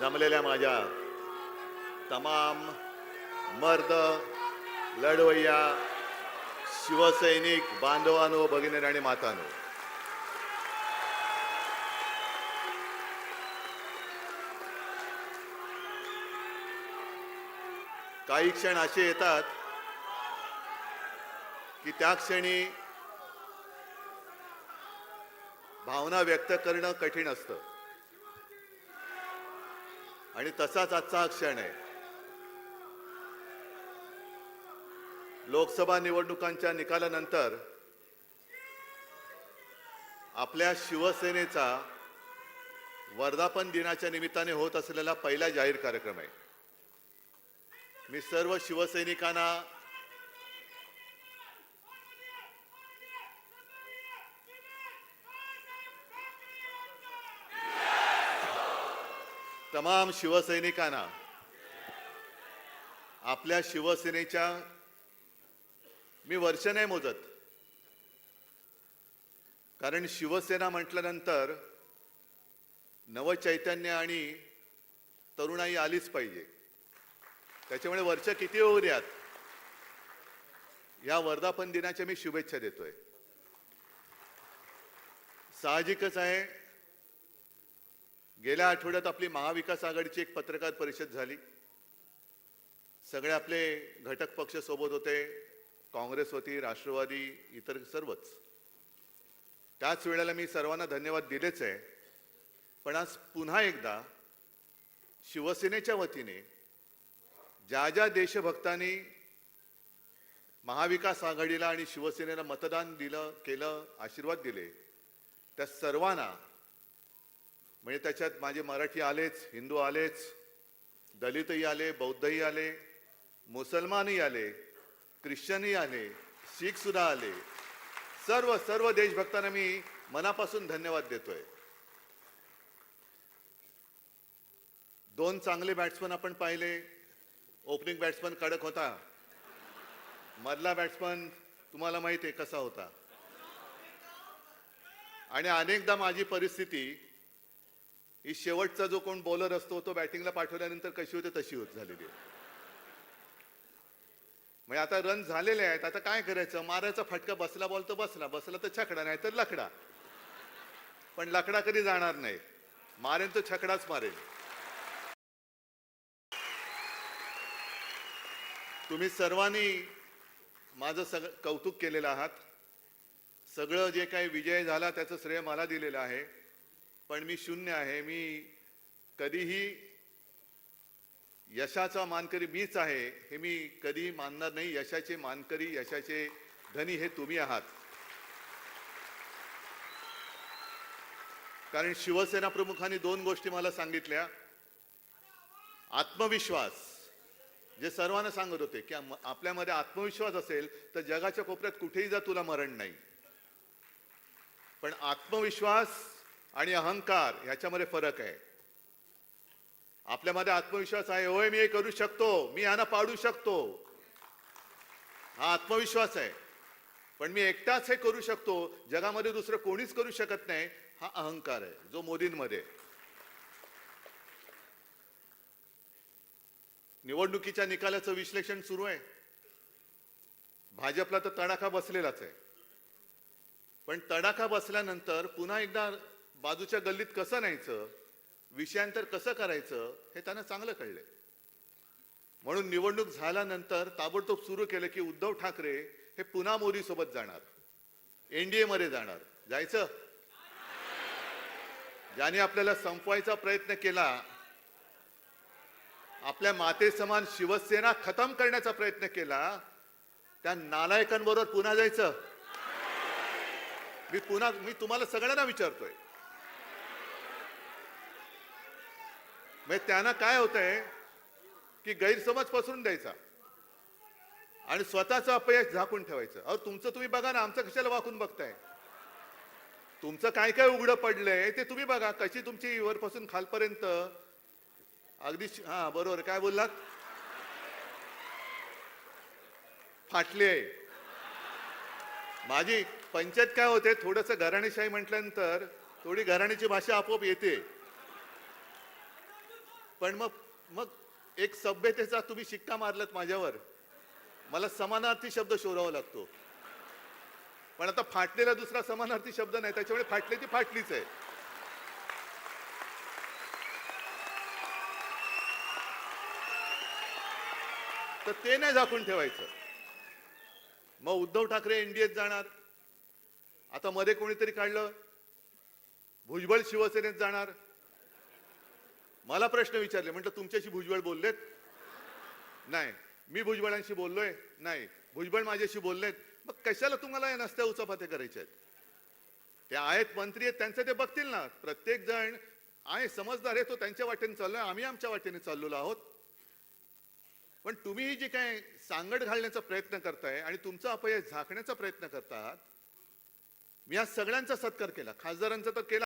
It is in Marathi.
जमलेल्या माझ्या तमाम मर्द लढवय्या शिवसैनिक बांधवानो भगिनी आणि मातानो. काही क्षण असे येतात की त्या क्षणी भावना व्यक्त करणं कठीण असतं. आणि तसाच आजचा क्षण आहे. लोकसभा निवडणुकांच्या निकालानंतर आपल्या शिवसेनेचा वर्धापन दिनाच्या निमित्ताने होत असलेला पहिला जाहीर कार्यक्रम आहे. मी सर्व शिवसैनिकांना तमाम शिवसैनिकांना आपल्या शिवसेनेच्या मी वर्ष नाही मोजत कारण शिवसेना म्हटल्यानंतर नवचैतन्य आणि तरुणाई आलीच पाहिजे. त्याच्यामुळे वर्ष किती होऊ द्यात? या वर्धापन दिनाच्या मी शुभेच्छा देतोय. साहजिकच आहे गेल्या आठवड्यात आपली महाविकास आघाडीची एक पत्रकार परिषद झाली. सगळे आपले घटक पक्ष सोबत होते काँग्रेस होती राष्ट्रवादी इतर सर्वच. त्याच वेळेला मी सर्वांना धन्यवाद दिलेच आहे. पण आज पुन्हा एकदा शिवसेनेच्या वतीने ज्या ज्या देशभक्तांनी महाविकास आघाडीला आणि शिवसेनेला मतदान दिलं केलं आशीर्वाद दिले त्या सर्वांना म्हणजे त्याच्यात माझे मराठी आलेच हिंदू आलेच दलितही आले बौद्धही आले मुसलमानही आले ख्रिश्चनही आले शीख सुद्धा आले. सर्व सर्व देशभक्तांना मी मनापासून धन्यवाद देतोय. दोन चांगले बॅट्समन आपण पाहिले. ओपनिंग बॅट्समन कडक होता. मधला बॅट्समन तुम्हाला माहिती आहे कसा होता. आणि अनेकदा माझी परिस्थिती ही शेवटचा जो कोण बॉलर असतो तो बॅटिंगला पाठवल्यानंतर कशी होते तशी होत झालेली आहे. म्हणजे आता रन झालेले आहेत आता काय करायचं? मारायचा फटका बसला बॉल तर बसला बसला तर छकडा नाही तर लकडा. पण लकडा कधी जाणार नाही. मारेन तर छकडाच मारेल तुम्ही सर्वांनी माझं सगळं कौतुक केलेलं आहात. सगळं जे काही विजय झाला त्याचं श्रेय मला दिलेलं आहे. पण मी शून्य आहे. मी कधीही यशाचा मानकरी मीच आहे हे मी कधीही मानणार नाही. यशाचे मानकरी यशाचे धनी हे तुम्ही आहात. कारण शिवसेना प्रमुखांनी दोन गोष्टी मला सांगितल्या. आत्मविश्वास. जे सर्वांना सांगत होते की आपल्यामध्ये आत्मविश्वास असेल तर जगाच्या कोपऱ्यात कुठेही जा तुला मरण नाही. पण आत्मविश्वास आणि अहंकार ह्याच्यामध्ये फरक आहे. आपल्यामध्ये आत्मविश्वास आहे होय मी हे करू शकतो मी यांना पाडू शकतो. हा आत्मविश्वास आहे. पण मी एकटाच हे करू शकतो जगामध्ये दुसरं कोणीच करू शकत नाही हा अहंकार आहे जो मोदींमध्ये. निवडणुकीच्या निकालाचं विश्लेषण सुरू आहे. भाजपला तर तडाखा बसलेलाच आहे. पण तडाखा बसल्यानंतर पुन्हा एकदा बाजूच्या गल्लीत कसं न्यायचं? विषयांतर कसं करायचं? हे त्यांना चांगलं कळलंय. म्हणून निवडणूक झाल्यानंतर ताबडतोब सुरू केलं की उद्धव ठाकरे हे पुन्हा मोदी सोबत जाणार एनडीए मध्ये जाणार. जायचं? ज्याने आपल्याला संपवायचा प्रयत्न केला आपल्या माते समान शिवसेना खतम करण्याचा प्रयत्न केला त्या नालायकांबरोबर पुन्हा जायचं? मी पुन्हा मी तुम्हाला सगळ्यांना विचारतोय. म्हणजे त्यांना काय होतंय की गैरसमज पसरून द्यायचा. आणि स्वतःचं अपयश झाकून ठेवायचं. अहो तुमचं तुम्ही बघा ना आमचं कशाला वाकून बघताय? तुमचं काय काय उघडं पडलंय ते तुम्ही बघा कशी तुमची वरपासून खालपर्यंत. अगदी श- हा बरोबर काय बोललात? फाटली आहे. माझी पंचायत काय होते थोडस घराणेशाही म्हटल्यानंतर थोडी घराण्याची भाषा आपोआप येते. पण मग मग एक सभ्यतेचा तुम्ही शिक्का मारलात माझ्यावर. मला समानार्थी शब्द शोधावा लागतो. पण आता फाटलेला दुसरा समानार्थी शब्द नाही त्याच्यामुळे फाटली ती फाटलीच आहे. तर ते नाही झाकून ठेवायचं. मग उद्धव ठाकरे एनडीएत जाणार. आता मध्ये कोणीतरी काढलं? भुजबळ शिवसेनेत जाणार. मला प्रश्न विचारले म्हटलं तुमच्याशी भुजबळ बोललेत? नाही. मी भुजबळांशी बोललोय? नाही. भुजबळ माझ्याशी बोललेत? मग कशाला तुम्हाला या नसत्या उचापाते करायचे आहेत? ते आहेत मंत्री आहेत त्यांचं ते बघतील ना. प्रत्येक जण आहे समजदार आहे तो त्यांच्या वाटेने चाललोय आम्ही आमच्या वाटेने चाललेलो आहोत. पण तुम्ही ही जी काय सांगड घालण्याचा प्रयत्न करताय आणि तुमचा अपयश झाकण्याचा प्रयत्न करतात मी आज सगळ्यांचा सत्कार केला. खासदारांचा तर केला.